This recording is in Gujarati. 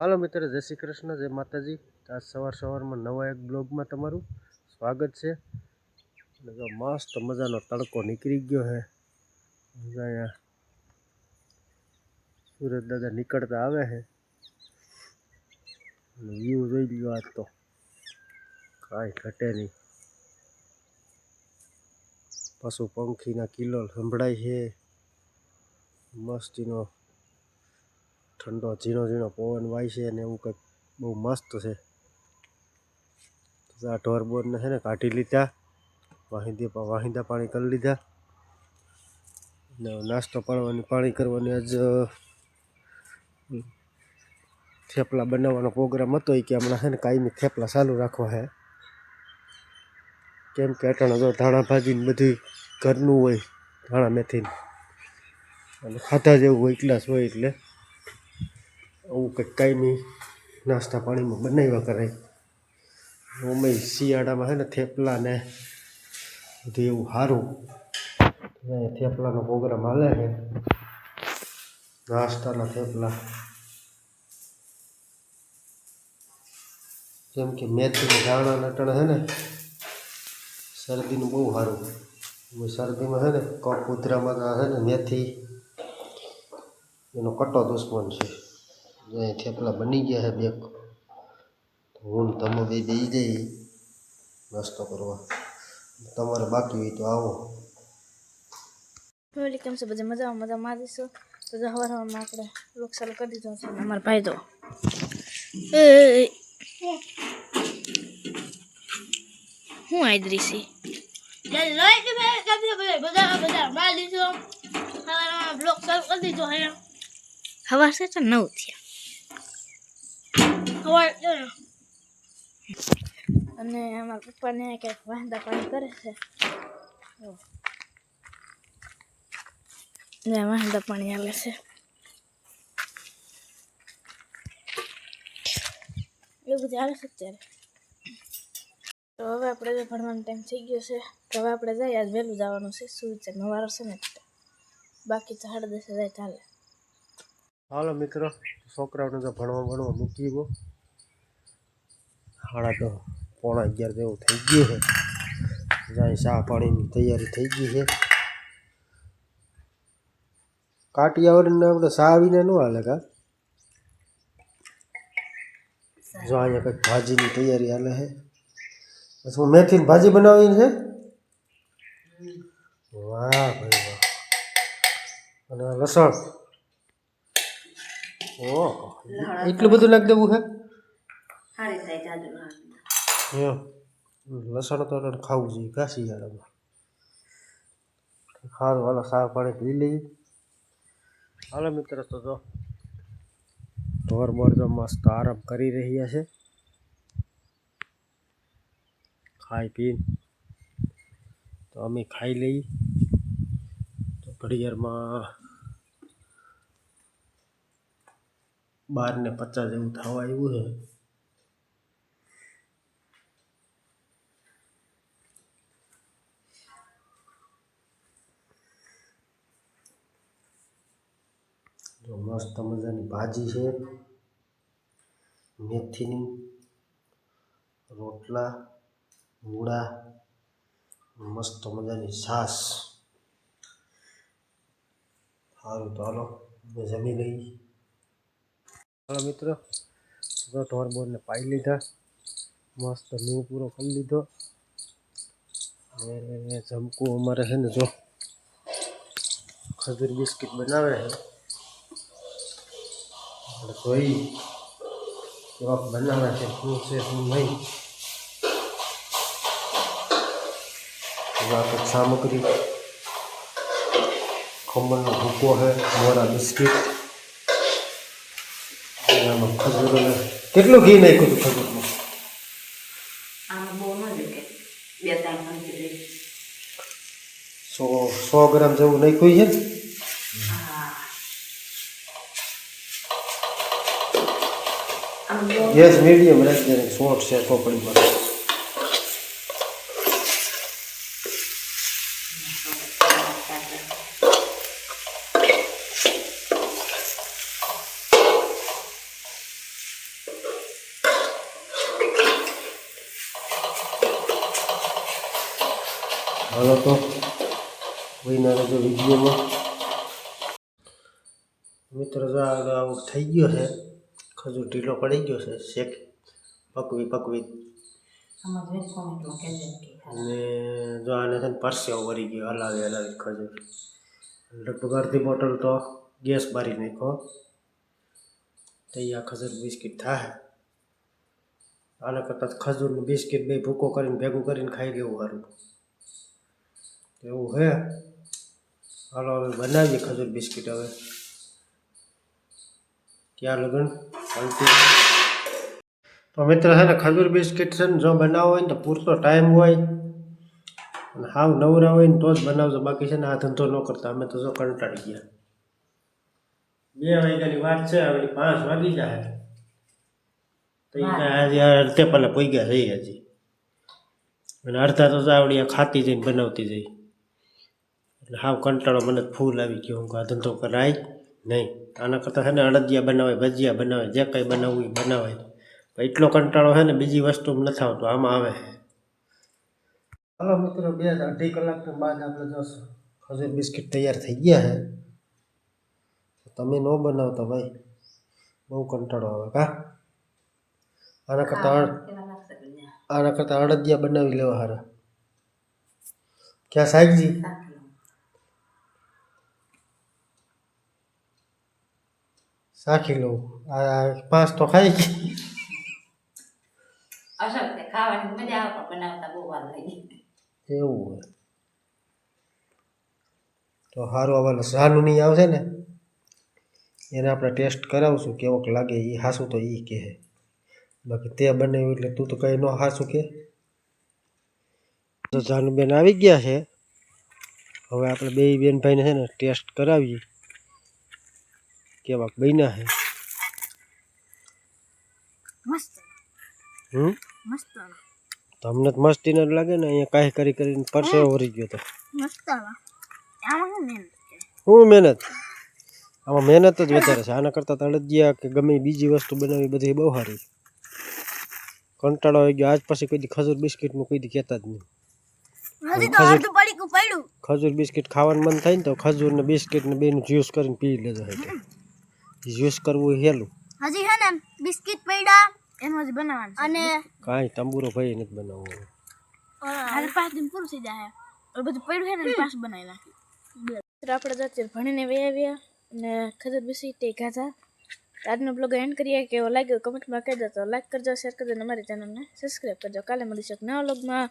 હાલો મિત્રો, જય શ્રી કૃષ્ણ, જય માતાજી. આજ સવાર સવારમાં નવા એક બ્લોગમાં તમારું સ્વાગત છે. મસ્ત મજાનો તડકો નીકળી ગયો છે અહીંયા સુરત દાદા નીકળતા આવે અને વ્યૂ જોઈ લ્યો આજ તો. કાંઈ ઘટે નહીં. પશુ પંખીના કિલો સંભળાય છે. મસ્તીનો ઠંડો ઝીણો ઝીણો પવન વાય છે અને એવું કંઈક બહુ મસ્ત છે. આ ઢોર બોરને છે ને કાઢી લીધા, વાહિંદી વાહિંદા પાણી કરી લીધા. ને નાસ્તો પાડવાની, પાણી કરવાની આજ થેપલા બનાવવાનો પ્રોગ્રામ હતો એ કે હમણાં છે ને કાયમી થેપલા ચાલુ રાખવા છે કેમ કે અટાણે જો ધાણા ભાજીને ને બધું ઘરનું હોય, ધાણા મેથીને. અને ખાધા જેવું હોય ગ્લાસ હોય એટલે. આવું કંઈક કાયમી નાસ્તા પાણીમાં બનાવ્યા કરાય અમે શિયાળામાં છે ને થેપલા ને બધું એવું સારું થેપલાનો પ્રોગ્રામ હાલે છે. નાસ્તાના થેપલા. જેમ કે મેથીના દાણા નટણ છે ને, શરદીનું બહુ સારું શરદીમાં છે ને કપ ઉધરામાં છે ને મેથી, એનો કટ્ટો દુશ્મન છે. અહીંયા થેપલા બની ગયા છે બે હું તમે બે બે જઈ નાસ્તો કરવા. તમારે બાકી હોય તો આવો. ફેમિલી કેમ છે? બધા મજામાં? મજા મારીશું તો હવાર હવારમાં આપણે લોક ચાલુ કરી દીધો છે અમારા ભાઈ તો. હું આદરી છે? હવાર છે તો નવ થયા. અને અમારા પપ્પાને ક્યાંક વાંધા પાણી કરે છે. જો. ને વાંધા પાણી આવે છે. એવું બધું આવે છે અત્યારે. તો હવે આપણે જો ભણવાનો ટાઈમ થઈ ગયો છે. તો હવે આપણે જઈએ, આજ વહેલું જવાનું છે. શું છે નવારો છે ને બાકી તો સાડા દસે જાય ચાલે હાલો મિત્રો, છોકરાઓને તો ભણવા ભણવા મૂકી ગયો. સાડા તો પોણા અગિયાર જેવું થઈ ગયું છે. જાય ચા પાણીની તૈયારી થઈ ગઈ છે. કાટિયાવાડીને આપણે ચા આવીને ન હાલે કા? જો અહીંયા કંઈક ભાજીની તૈયારી હાલે છે. પછી મેથીની ભાજી બનાવીને છે? વાહ ભાઈ વાહ. અને લસણ? ઓ એટલું બધું નાખી દેવું છે? એમ. લસણ તો ખાવું જોઈએ, ઘાસી યાળામાં સારું હાલો સારા પાણી પી લઈએ. હાલો મિત્ર, તો જો ઢોર બોર મસ્ત આરામ કરી રહ્યા છે. ખાઈ પીને તો અમે ખાઈ લઈએ. તો ઘડિયાળમાં બાર ને પચાસ જેવું થવા આવ્યું છે. જો મસ્ત મજાની ભાજી છે. મેથીની, રોટલા, મૂળા, મસ્ત મજાની છાસ સારું તો હાલો જમી લઈ હાલો મિત્રો ઢોર બોરને પાઈ લીધા. મસ્ત મીણ પૂરો કરી લીધો. અને જમકું અમારે છે ને જો ખજૂર બિસ્કિટ બનાવે છે. આપણે જોઈ કેવાક બનાવે છે શું છે શું નહીં એવા કંઈક સામગ્રી ખમણનો ભૂકો છે મોરા બિસ્કિટ એનામાં ખજૂર અને કેટલું ઘી નાખ્યું હતું ખજૂરમાં આમાં બહુ ન જોકે બે ત્રણ ચમચી દઈ સો સો ગ્રામ જેવું નાખ્યું છે ને ગેસ મીડિયમ રાખી દે શોર્ટ છે કોપડીમાં હાલો તો ભાઈના રહેજો વિડીયોમાં મિત્રો, જો આવું થઈ ગયો છે. ખજૂર ઢીલો પડી ગયો છે શેક પકવી પકવી આમાં જોઈ કોમેન્ટમાં કહેજો કે અને જો આને છે ને પરસેવો વળી ગયો હલાવી હલાવી ખજૂર લગભગ અડધી બોટલ તો ગેસ બારી નાખો તો એ આ ખજૂર બિસ્કિટ થાય આના કરતાં ખજૂરનું બિસ્કિટ બે ભૂકો કરીને ભેગું કરીને ખાઈ લેવું સારું એવું હે હાલો હવે બનાવીએ ખજૂર બિસ્કિટ હવે ક્યાં લગન શાંતિ તો મિત્ર છે ને, ખજૂર બિસ્કિટ છે ને, જો બનાવવો હોય ને તો પૂરતો ટાઈમ હોય. અને હાવ નવરા હોય ને તો જ બનાવજો. બાકી છે ને, આ ધંધો ન કરતા. અમે તો જો કંટાળી ગયા. બે વાગ્યાની વાત છે, હવે પાંચ વાગી જાય. તો એ આજે અડધે પહેલાં પૈગ્યા જઈએ હજી. અને અડધા તો આવડી ખાતી જઈને બનાવતી જઈ. એટલે હાવ કંટાળો મને ફૂલ આવી ગયો. હું આ ધંધો કરાય. નહીં. આના કરતાં છે ને અડદિયા બનાવે ભજીયા બનાવે જે કંઈ બનાવવું એ બનાવે. પણ એટલો કંટાળો છે ને બીજી વસ્તુ નથી આવતો આમાં આવે. હાલો મિત્રો બે અઢી કલાક બાદ આપણે જો ખજૂર બિસ્કિટ તૈયાર થઈ ગયા છે. તમે ન બનાવતા ભાઈ. બહુ કંટાળો આવે કા? આના કરતાં આના કરતાં અડદિયા બનાવી લેવા હારા. ક્યાં સાહેબજી રાખી લઉં. સાખી લઉં. આ પાંચ તો ખાઈ ગઈ. અસર તે ખાવાની મજા આવે પણ બનાવતા બહુ વાર લાગી. એવું હોય. તો સારું હવે સાનું નહીં આવશે ને? એને આપણે ટેસ્ટ કરાવશું કેવોક લાગે એ હાસું તો એ કહે. બાકી તે બનાવ્યું એટલે તું તો કંઈ ન હાસું કે તો જાનુબેન આવી ગયા છે. હવે આપણે બે બેન ભાઈને છે ને ટેસ્ટ કરાવીએ. કેવાક બન્યા છે મસ્ત હમ મસ્ત તમને તો મસ્તી ન લાગે ને અહીંયા કાંઈ કરી કરીને પરસેવો વરી ગયો તો મસ્ત આમાં શું મેન શું મહેનત આમાં મહેનત જ વધારે છે. આના કરતાં તળદિયા કે ગમે એ બીજી વસ્તુ બનાવી બધી બહુ સારી. કંટાળો આવી ગયો. આજ પછી કોઈ દી ખજૂર બિસ્કિટનું કોઈ દી કહેતા જ નહીં. હજી તો અડધું પડીકું પડ્યું. ખજૂર બિસ્કિટ ખાવાનું મન થાય ને તો ખજૂર ને બિસ્કિટ ને બેનું જ્યુસ કરીને પી લેજો જ્યુસ કરવું હેલું. હજી હે ને બિસ્કિટ પડ્યા એનો જ બનાવવાનું અને કાંઈ તંબુરો ભાઈ નથી બનાવવો. હાલ પાંચ દિન પૂરું થઈ જાય હવે બધું પડ્યું હે ને પાસ બનાવી નાખી. તો આપણે તો અત્યારે ભણીને આવ્યા અને ખજર બિસ્કિટ એ ખાધા. આજનો બ્લોગ એન્ડ કરીએ. કે લાગ્યો? કમેન્ટમાં કહી દો તો લાઈક કરજો શેર કરજો અને અમારી ચેનલને સબસ્ક્રાઈબ કરજો. કાલે મળીશું એક નવા બ્લોગમાં